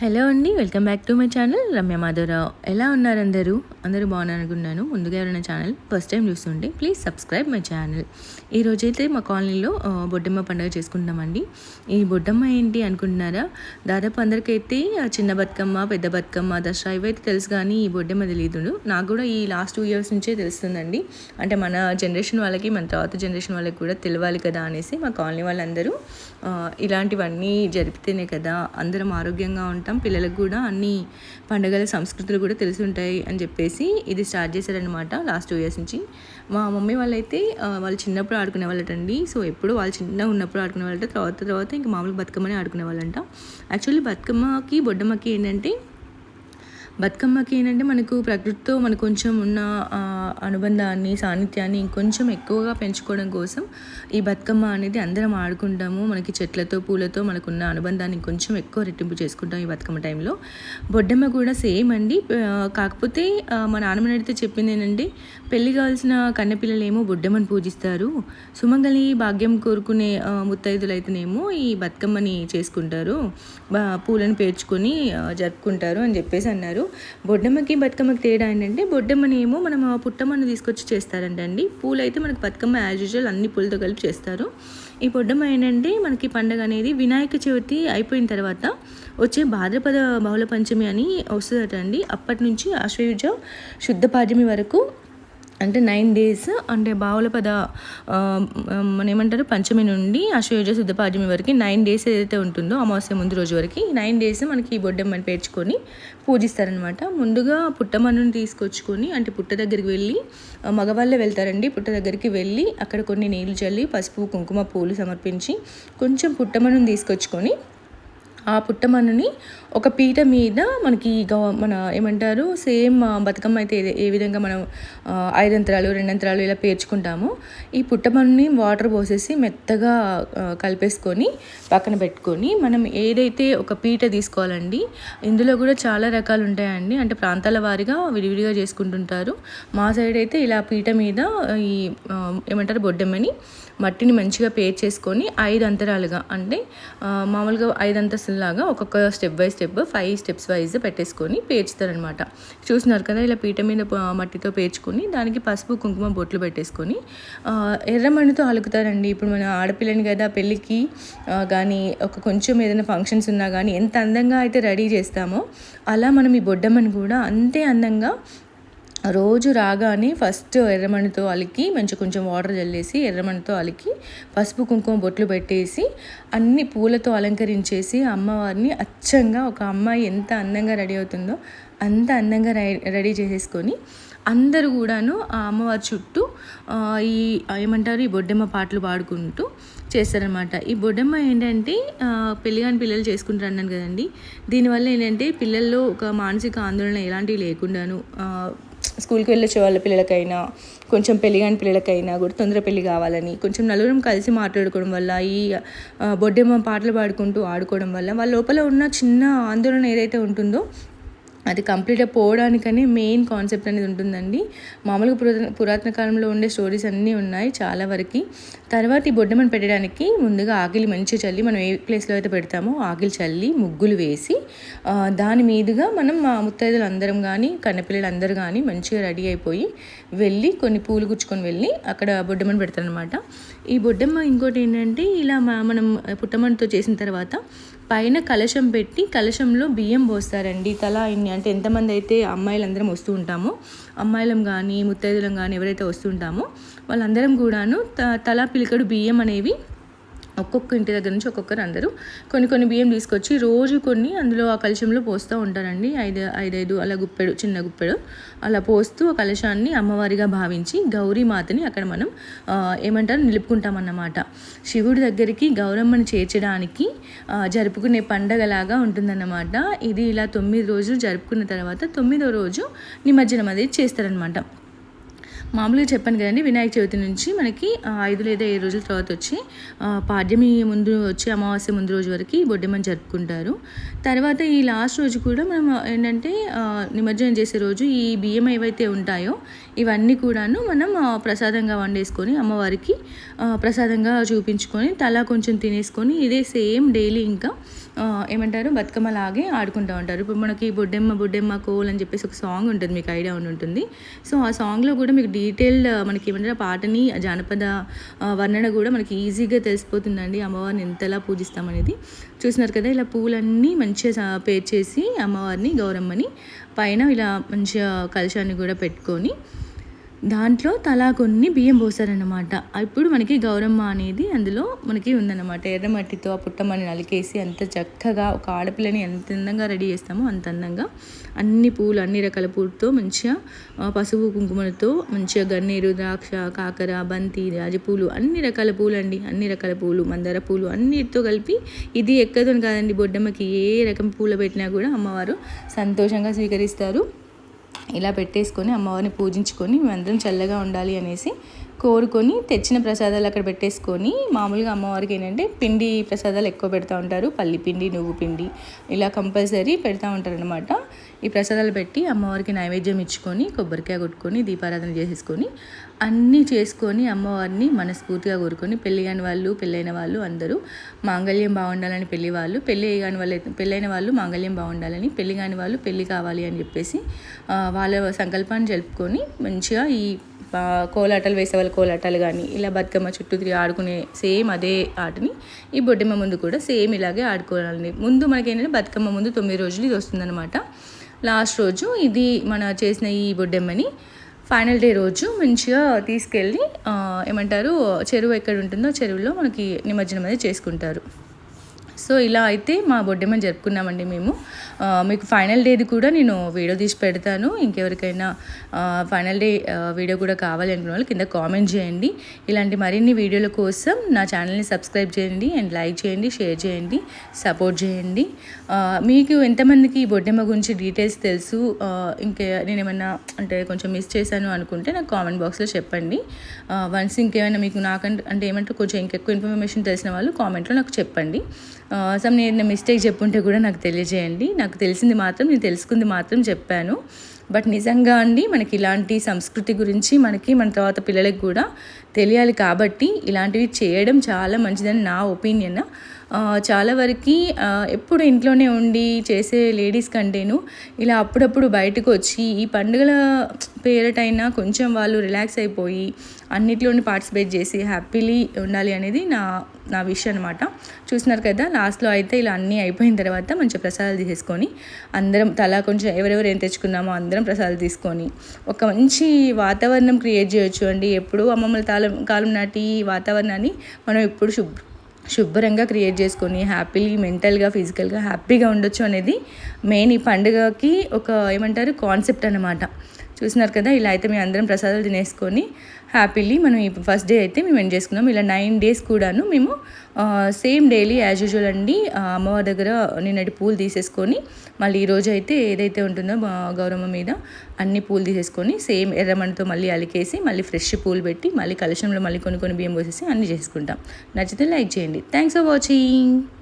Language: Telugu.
హలో అండి welcome back to my channel. Ramya Madhavarao. ఎలా ఉన్నారు అందరూ? అందరూ బాగున్నారనుకున్నాను ముందుగా ఎవరైనా ఛానల్ ఫస్ట్ టైం చూస్తుంటే ప్లీజ్ సబ్స్క్రైబ్ మై ఛానల్. ఈ రోజైతే మా కాలనీలో బొడ్డమ్మ పండుగ చేసుకుంటామండి ఈ బొడ్డమ్మ ఏంటి అనుకుంటున్నారా? దాదాపు అందరికైతే చిన్న బతుకమ్మ పెద్ద బతుకమ్మ దసరా ఇవైతే తెలుసు కానీ ఈ బొడ్డమ్మ తెలియదు నాకు కూడా ఈ లాస్ట్ టూ ఇయర్స్ నుంచే తెలుస్తుందండి. అంటే మన జనరేషన్ వాళ్ళకి మన తర్వాత జనరేషన్ వాళ్ళకి కూడా తెలియాలి కదా అనేసి మా కాలనీ వాళ్ళందరూ ఇలాంటివన్నీ జరిపితేనే కదా అందరం ఆరోగ్యంగా ఉంటాం పిల్లలకు కూడా అన్ని పండుగల సంస్కృతులు కూడా తెలిసి ఉంటాయి అని చెప్పేసి ఇది స్టార్ట్ చేశారనమాట లాస్ట్ టూ ఇయర్స్ నుంచి. మా మమ్మీ వాళ్ళైతే వాళ్ళు చిన్నప్పుడు ఆడుకునే వాళ్ళటండి. సో ఎప్పుడు వాళ్ళు చిన్నగా ఉన్నప్పుడు ఆడుకునే వాళ్ళట. తర్వాత తర్వాత ఇంకా మామూలుగా బతుకమ్మని ఆడుకునే వాళ్ళంట. యాక్చువల్లీ బతుకమ్మకి బొడ్డమ్మకి ఏంటంటే బతుకమ్మకి ఏంటంటే మనకు ప్రకృతితో మనకు కొంచెం ఉన్న అనుబంధాన్ని సాన్నిధ్యాన్ని ఇంకొంచెం ఎక్కువగా పెంచుకోవడం కోసం ఈ బతుకమ్మ అనేది అందరం ఆడుకుంటాము. మనకి చెట్లతో పూలతో మనకున్న అనుబంధాన్ని కొంచెం ఎక్కువ రెట్టింపు చేసుకుంటాం ఈ బతుకమ్మ టైంలో. బొడ్డమ్మ కూడా సేమ్ అండి. కాకపోతే మా నాన్నమ్మ అడిగితే చెప్పింది ఏంటంటే పెళ్ళి కావాల్సిన కన్నెపిల్లలేమో బొడ్డమ్మని పూజిస్తారు. సుమంగళి భాగ్యం కోరుకునే ఆ, ముత్తైదులు అయితేనేమో ఈ బతుకమ్మని చేసుకుంటారు. పూలను పేర్చుకొని జరుపుకుంటారు అని చెప్పేసి అన్నారు. బొడ్డమ్మకి బతుకమ్మకి తేడా ఏంటంటే బొడ్డమ్మని ఏమో మనం పుట్టమ్మను తీసుకొచ్చి చేస్తారంటండి. పూలు అయితే బతుకమ్మ యాజ్ యూజువల్ అన్ని పూలతో కలిపి చేస్తారు. ఈ బొడ్డమ్మ ఏంటంటే మనకి పండగ అనేది వినాయక చవితి అయిపోయిన తర్వాత వచ్చే భాద్రపద బహుళ పంచమి అని వస్తుందట అండి అప్పటి నుంచి ఆశ్వయుజ శుద్ధ పాడ్యమి వరకు అంటే నైన్ డేస్ అంటే బావులపద మన ఏమంటారు పంచమి నుండి అశ్వయుజ శుద్ధ వరకు నైన్ డేస్ ఏదైతే ఉంటుందో అమావాస్య ముందు రోజు వరకు నైన్ డేస్ మనకి ఈ బొడ్డమ్మని పేర్చుకొని పూజిస్తారనమాట ముందుగా పుట్టమన్నుని తీసుకొచ్చుకొని అంటే పుట్ట దగ్గరికి వెళ్ళి మగవాళ్ళే వెళ్తారండి. పుట్ట దగ్గరికి వెళ్ళి అక్కడ కొన్ని నీళ్ళు చల్లి పసుపు కుంకుమ పూలు సమర్పించి కొంచెం పుట్టమన్నుని తీసుకొచ్చుకొని ఆ పుట్టమన్నుని ఒక పీట మీద మనకి గవ మన ఏమంటారు సేమ్ బతుకమ్మ అయితే ఏ- ఏ విధంగా మనం ఐదంతరాలు రెండంతరాలు ఇలా పేర్చుకుంటామో ఈ పుట్టమన్నుని వాటర్ పోసేసి మెత్తగా కలిపేసుకొని పక్కన పెట్టుకొని మనం ఏదైతే ఒక పీట తీసుకోవాలండి ఇందులో కూడా చాలా రకాలు ఉంటాయండి. అంటే ప్రాంతాల వారిగా విడివిడిగా చేసుకుంటుంటారు. మా సైడ్ అయితే ఇలా పీట మీద ఈ ఏమంటారు బొడ్డమ్మని మట్టిని మంచిగా పేర్చేసుకొని ఐదు అంతరాలుగా అంటే మామూలుగా ఐదు లాగా ఒక్కొక్క step by step five steps wise పెట్టేసుకొని పేర్చుతారనమాట చూస్తున్నారు కదా ఇలా పీట మీద మట్టితో పేర్చుకొని దానికి పసుపు కుంకుమ బొట్లు పెట్టేసుకొని ఆ, ఎర్రమణితో అలుకుతారండి ఇప్పుడు మన ఆడపిల్లని కదా పెళ్ళికి కానీ ఒక కొంచెం ఏదైనా ఫంక్షన్స్ ఉన్నా కానీ ఎంత అందంగా అయితే రెడీ చేస్తామో అలా మనం ఈ బొడ్డమ్మని కూడా అంతే అందంగా రోజు రాగానే ఫస్ట్ ఎర్రమణితో అలికి మంచి కొంచెం వాటర్ చల్లేసి ఎర్రమణితో అలికి పసుపు కుంకుమ బొట్లు పెట్టేసి అన్ని పూలతో అలంకరించేసి అమ్మవారిని అచ్చంగా ఒక అమ్మాయి ఎంత అందంగా రెడీ అవుతుందో అంత అందంగా రెడీ చేసేసుకొని అందరూ కూడాను ఆ అమ్మవారి చుట్టూ ఈ ఏమంటారు ఈ బొడ్డెమ్మ పాటలు పాడుకుంటూ చేస్తారనమాట ఈ బొడ్డమ్మ ఏంటంటే పెళ్ళిగాని పిల్లలు చేసుకుంటారు అన్నాను కదండి. దీనివల్ల ఏంటంటే పిల్లల్లో ఒక మానసిక ఆందోళన ఎలాంటివి లేకుండాను స్కూల్కి వెళ్ళొచ్చే వాళ్ళ పిల్లలకైనా కొంచెం పెళ్ళి కాని పిల్లలకైనా కూడా తొందర పెళ్ళి కావాలని కొంచెం నలుగురం కలిసి మాట్లాడుకోవడం వల్ల ఈ బొడ్డెమ్మ పాటలు పాడుకుంటూ ఆడుకోవడం వల్ల వాళ్ళ లోపల ఉన్న చిన్న ఆందోళన ఏదైతే ఉంటుందో అది కంప్లీట్ పోవడానికని మెయిన్ కాన్సెప్ట్ అనేది ఉంటుందండి. మామూలుగా పురాతన పురాతన కాలంలో ఉండే స్టోరీస్ అన్నీ ఉన్నాయి చాలా వరకు. తర్వాత ఈ బొడ్డమని పెట్టడానికి ముందుగా ఆకిలి మంచిగా చల్లి మనం ఏ ప్లేస్లో అయితే పెడతామో ఆకిలి చల్లి ముగ్గులు వేసి దాని మీదుగా మనం మా ముత్తైదులు అందరం కానీ కన్నపిల్లలు అందరూ కానీ మంచిగా రెడీ అయిపోయి వెళ్ళి కొన్ని పూలు గుచ్చుకొని వెళ్ళి అక్కడ బొడ్డమ్మని పెడతారనమాట ఈ బొడ్డమ్మ ఇంకోటి ఏంటంటే ఇలా మనం పుట్టమణితో చేసిన తర్వాత పైన కలశం పెట్టి కలశంలో బియ్యం పోస్తారండి. తలా ఇన్ని అంటే ఎంతమంది అయితే అమ్మాయిలందరం వస్తూ ఉంటామో అమ్మాయిలం కానీ ముత్తైదులం కానీ ఎవరైతే వస్తుంటామో వాళ్ళందరం కూడాను త తలా పిలికడు బియ్యం అనేవి ఒక్కొక్క ఇంటి దగ్గర నుంచి ఒక్కొక్కరు అందరూ కొన్ని కొన్ని బియ్యం తీసుకొచ్చి రోజు కొన్ని అందులో ఆ కలశంలో పోస్తూ ఉంటారండి. ఐదు ఐదైదు అలా గుప్పెడు చిన్న గుప్పెడు అలా పోస్తూ ఆ కలశాన్ని అమ్మవారిగా భావించి గౌరీమాతని అక్కడ మనం ఏమంటారు నిలుపుకుంటామన్నమాట. శివుడి దగ్గరికి గౌరమ్మని చేర్చడానికి జరుపుకునే పండగలాగా ఉంటుందన్నమాట. ఇది ఇలా తొమ్మిది రోజులు జరుపుకున్న తర్వాత తొమ్మిదో రోజు నిమజ్జనం అనేది చేస్తారనమాట మామూలుగా చెప్పాను కదండి వినాయక చవితి నుంచి మనకి ఐదు లేదా ఏడు రోజుల తర్వాత వచ్చి పాడ్యమి ముందు వచ్చి అమావాస్య ముందు రోజు వరకు బొడ్డెమ్మని జరుపుకుంటారు. తర్వాత ఈ లాస్ట్ రోజు కూడా మనం ఏంటంటే నిమజ్జనం చేసే రోజు ఈ బియ్యం ఏవైతే ఉంటాయో ఇవన్నీ కూడాను మనం ప్రసాదంగా వండేసుకొని అమ్మవారికి ప్రసాదంగా చూపించుకొని తలా కొంచెం తినేసుకొని ఇదే సేమ్ డైలీ ఇంకా ఏమంటారు బతుకమ్మ లాగే ఆడుకుంటూ ఉంటారు. ఇప్పుడు మనకి బొడ్డెమ్మ బొడ్డెమ్మ కోల్ అని చెప్పేసి ఒక సాంగ్ ఉంటుంది మీకు ఐడియా ఉండి ఉంటుంది. సో ఆ సాంగ్లో కూడా మీకు డీటెయిల్డ్ మనకి ఏమంటారు పాటని జానపద వర్ణన కూడా మనకి ఈజీగా తెలిసిపోతుందండి. అమ్మవారిని ఎంతలా పూజిస్తామనేది. చూసినారు కదా ఇలా పూలన్నీ మంచిగా పేర్చేసి అమ్మవారిని గౌరమ్మని పైన ఇలా మంచిగా కలశాన్ని కూడా పెట్టుకొని దాంట్లో తలా కొన్ని బియ్యం పోసారనమాట ఇప్పుడు మనకి గౌరమ్మ అనేది అందులో మనకి ఉందన్నమాట. ఎర్రమట్టితో ఆ పుట్టమని నలికేసి అంత చక్కగా ఒక ఆడపిల్లని ఎంత అందంగా రెడీ చేస్తామో అంత అందంగా అన్ని పూలు అన్ని రకాల పూలతో మంచిగా పసుపు కుంకుమలతో మంచిగా గన్నేరు ద్రాక్ష కాకర బంతి రాజపూలు అన్ని రకాల పూలు అండి అన్ని రకాల పూలు మందార పూలు అన్నిటితో కలిపి ఇది ఎక్కదని కాదండి. బొడ్డమ్మకి ఏ రకం పూలు పెట్టినా కూడా అమ్మవారు సంతోషంగా స్వీకరిస్తారు. ఇలా పెట్టేసుకొని అమ్మవారిని పూజించుకొని మేమందరం చల్లగా ఉండాలి అనేసి కోరుకొని తెచ్చిన ప్రసాదాలు అక్కడ పెట్టేసుకొని మామూలుగా అమ్మవారికి ఏంటంటే పిండి ప్రసాదాలు ఎక్కువ పెడతా ఉంటారు. పల్లి పిండి నువ్వు పిండి ఇలా కంపల్సరీ పెడతా ఉంటారు అనమాట ఈ ప్రసాదాలు పెట్టి అమ్మవారికి నైవేద్యం ఇచ్చుకొని కొబ్బరికాయ కొట్టుకొని దీపారాధన చేసేసుకొని అన్నీ చేసుకొని అమ్మవారిని మనస్ఫూర్తిగా కోరుకొని పెళ్ళి కాని వాళ్ళు పెళ్ళైన వాళ్ళు అందరూ మాంగళ్యం బాగుండాలని పెళ్ళి వాళ్ళు పెళ్ళి కాని వాళ్ళు పెళ్ళైన వాళ్ళు మాంగళ్యం బాగుండాలని పెళ్ళి కాని వాళ్ళు పెళ్ళి కావాలి అని చెప్పేసి వాళ్ళ సంకల్పాన్ని జరుపుకొని మంచిగా ఈ కోలాటాలు వేసేవాళ్ళు కోలాటాలు కానీ ఇలా బతుకమ్మ చుట్టూ తిరిగి ఆడుకునే సేమ్ అదే ఆటని ఈ బొడ్డెమ్మ ముందు కూడా సేమ్ ఇలాగే ఆడుకోవాలని. ముందు మనకి ఏంటంటే బతుకమ్మ ముందు తొమ్మిది రోజులు ఇది వస్తుందన్నమాట. లాస్ట్ రోజు ఇది మన చేసిన ఈ బొడ్డెమ్మని ఫైనల్ డే రోజు మంచిగా తీసుకెళ్ళి ఏమంటారు చెరువు ఎక్కడ ఉంటుందో చెరువులో మనకి నిమజ్జనం అనేది చేసుకుంటారు. సో ఇలా అయితే మా బొడ్డెమ్మని జరుపుకున్నామండి మేము. మీకు ఫైనల్ డేది కూడా నేను వీడియో తీసి పెడతాను. ఇంకెవరికైనా ఫైనల్ డే వీడియో కూడా కావాలి అనుకున్న వాళ్ళు కింద కామెంట్ చేయండి. ఇలాంటి మరిన్ని వీడియోల కోసం నా ఛానల్ని సబ్స్క్రైబ్ చేయండి అండ్ లైక్ చేయండి షేర్ చేయండి సపోర్ట్ చేయండి. మీకు ఎంతమందికి ఈ బొడ్డెమ్మ గురించి డీటెయిల్స్ తెలుసు? ఇంకే నేను ఏమన్నా అంటే కొంచెం మిస్ చేశాను అనుకుంటే నాకు కామెంట్ బాక్స్లో చెప్పండి. వన్స్ ఇంకేమైనా మీకు నాకంటే అంటే ఏమంటే కొంచెం ఇంకెక్కువ ఇన్ఫర్మేషన్ తెలిసిన వాళ్ళు కామెంట్లో నాకు చెప్పండి. సమ్ నేను మిస్టేక్ చెప్పుంటే కూడా నాకు తెలియజేయండి. నాకు తెలిసింది మాత్రం నేను తెలుసుకుంది మాత్రం చెప్పాను. బట్ నిజంగా అండి మనకి ఇలాంటి సంస్కృతి గురించి మనకి మన తర్వాత పిల్లలకి కూడా తెలియాలి కాబట్టి ఇలాంటివి చేయడం చాలా మంచిదని నా ఒపీనియన్. చాలా వరకు ఎప్పుడు ఇంట్లోనే ఉండి చేసే లేడీస్ కంటేను ఇలా అప్పుడప్పుడు బయటకు వచ్చి ఈ పండుగల పేరటైనా కొంచెం వాళ్ళు రిలాక్స్ అయిపోయి అన్నిట్లోని పార్టిసిపేట్ చేసి హ్యాపీలీ ఉండాలి అనేది నా నా విషయం అనమాట చూసినారు కదా లాస్ట్లో అయితే ఇలా అన్నీ అయిపోయిన తర్వాత మంచి ప్రసాదాలు తీసేసుకొని అందరం తలా కొంచెం ఎవరెవరు ఏం తెచ్చుకున్నామో అందరం ప్రసాదాలు తీసుకొని ఒక మంచి వాతావరణం క్రియేట్ చేయొచ్చు అండి. ఎప్పుడు అమ్మమ్మల తాళం కాలం నాటి వాతావరణాన్ని మనం ఎప్పుడు శుభ్ర శుభ్రంగా క్రియేట్ చేసుకొని హ్యాపీలీ మెంటల్గా ఫిజికల్గా హ్యాపీగా ఉండొచ్చు అనేది మెయిన్ ఈ పండుగకి ఒక ఏమంటారు కాన్సెప్ట్ అనమాట చూసినారు కదా ఇలా అయితే మేము అందరం ప్రసాదాలు తినేసుకొని హ్యాపీలీ మనం ఈ ఫస్ట్ డే అయితే మేము ఎండ్ చేసుకున్నాం. ఇలా నైన్ డేస్ కూడాను మేము సేమ్ డైలీ యాజ్ యూజువల్ అండి అమ్మవారి దగ్గర నిన్నటి పూలు తీసేసుకొని మళ్ళీ ఈరోజు అయితే ఏదైతే ఉంటుందో గౌరమ్మ మీద అన్ని పూలు తీసేసుకొని సేమ్ ఎర్రమణితో మళ్ళీ అలికేసి మళ్ళీ ఫ్రెష్ పూలు పెట్టి మళ్ళీ కలశంలో మళ్ళీ కొన్ని కొన్ని బియ్యం పోసేసి అన్ని చేసుకుంటాం. నచ్చితే లైక్ చేయండి. Thanks for watching